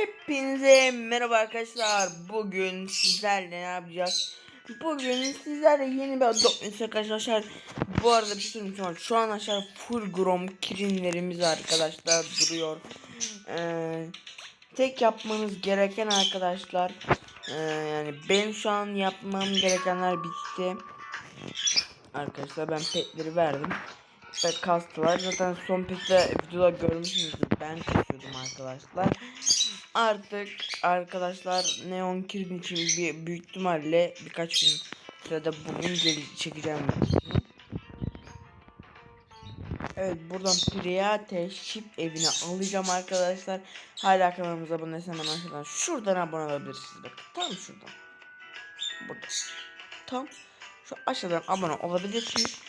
Hepinize merhaba arkadaşlar. Bugün sizlerle ne yapacağız? Bugün sizlerle yeni bir Adopt arkadaşlar. Bu arada bir şey söyleyeyim şu an. Aşağı full grom kirinlerimiz arkadaşlar duruyor. Ee, tek yapmanız gereken arkadaşlar ee, yani benim şu an yapmam gerekenler bitti. Arkadaşlar ben petleri verdim ve kastılar. Zaten son pette videoda görmüşsünüzdür. Ben kasıyordum arkadaşlar. Artık arkadaşlar Neon Kirin için bir büyük ihtimalle birkaç gün sırada bugün çekeceğim. Evet buradan Priyate Ship evine alacağım arkadaşlar. Hala kanalımıza abone değilseniz hemen aşağıdan şuradan abone olabilirsiniz. Bakın tam şuradan. Burada. Tam şu aşağıdan abone olabilirsiniz.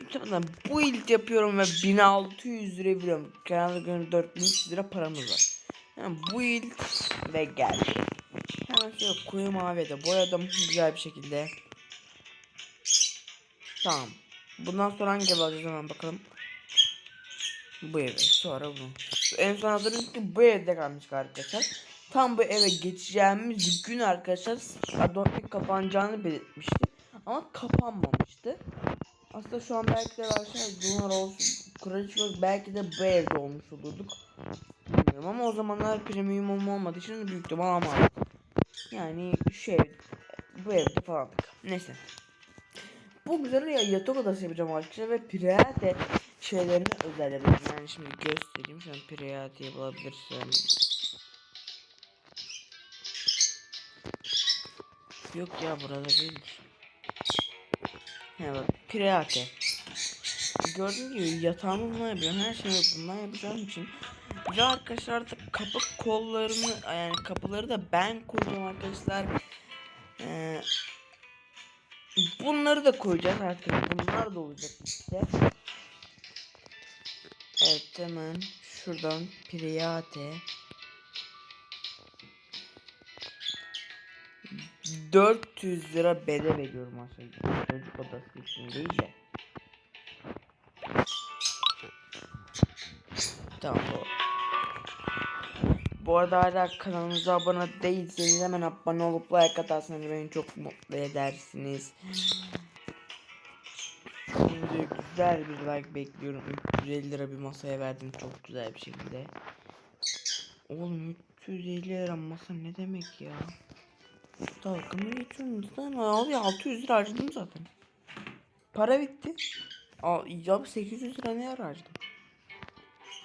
Muhtemelen bu ilk yapıyorum ve 1600 lira veriyorum. Günü 4300 lira paramız var. Yani bu ilk ve geldi. Hemen şöyle koyu maviye de boyadım güzel bir şekilde. Tamam. Bundan sonra hangi ev alacağız hemen bakalım. Bu evi sonra bu. En son hazırlık ki bu evde kalmış arkadaşlar. Tam bu eve geçeceğimiz gün arkadaşlar Adobe kapanacağını belirtmişti. Ama kapanmamıştı. Aslında şu an belki de arkadaşlar bunlar olsun. Kraliçe belki de bu evde olmuş olurduk. Bilmiyorum ama o zamanlar premium olmadığı için büyük ihtimal almadık. Yani şey bu evde falan. Neyse. Bu güzel ya yatak odası yapacağım arkadaşlar ve Pirate şeylerini özel yapacağım. Yani şimdi göstereyim. Şu an Pirate'yi bulabilirsem. Yok ya burada değil. He bak Pirate. Gördüğünüz gibi yatağımı bundan yapıyorum. Her şeyi bundan yapacağım için. Ve arkadaşlar artık kapı kollarını yani kapıları da ben koyacağım arkadaşlar. Ee, bunları da koyacağız artık. Bunlar da olacak işte. Evet hemen şuradan Pirate. 400 lira bedel veriyorum aslında. Çocuk odası için değil de. Tamam bu. Arada hala kanalımıza abone değilseniz hemen abone olup like atarsanız beni çok mutlu edersiniz. Şimdi güzel bir like bekliyorum. 350 lira bir masaya verdim çok güzel bir şekilde. Oğlum 350 lira masa ne demek ya? Dalga mı geçiyorsunuz lan? Abi 600 lira harcadım zaten. Para bitti. Aa, ya 800 lira ne harcadım?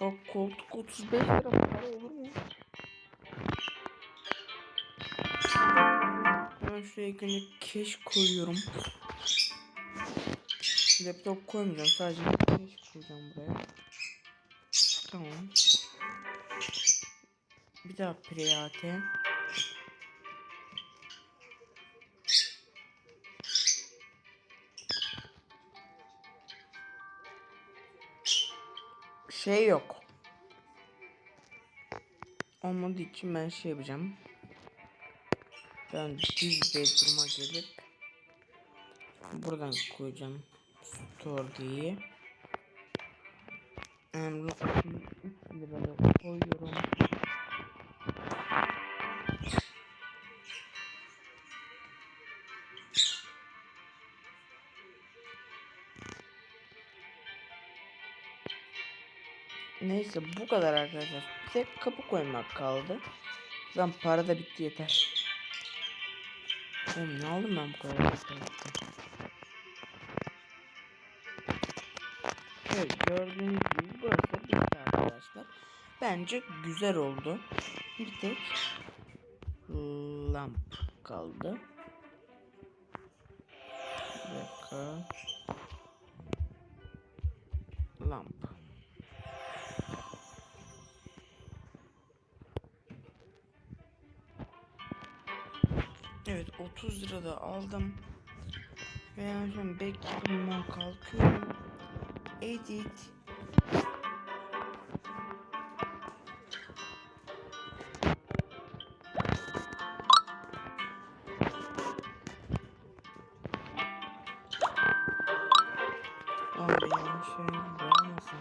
Bak koltuk 35 lira para olur mu? Ben şuraya günlük keş koyuyorum. Laptop koymayacağım sadece keş koyacağım buraya. Tamam. Bir daha Priyate. Şey yok. Olmadığı için ben şey yapacağım. Ben düz bedroom'a gelip buradan koyacağım store diye. Emre 3 liraya koyuyorum. Neyse bu kadar arkadaşlar. Tek kapı koymak kaldı. Lan para da bitti yeter. Oğlum ne aldım ben bu kadar arkadaşlar. Evet gördüğünüz gibi burası bitti arkadaşlar. Bence güzel oldu. Bir tek lamp kaldı. Bir dakika. Lamp. Evet 30 lira da aldım. Ve yani şu an bekliyorum kalkıyorum. Edit. Abi yanlış yere boyamasın.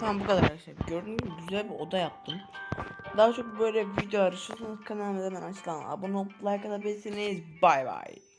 Tamam bu kadar arkadaşlar. Gördüğünüz gibi güzel bir oda yaptım. Daha çok böyle video arıyorsanız kanalıma hemen açıklama abone olup like atabilirsiniz. Bay bay.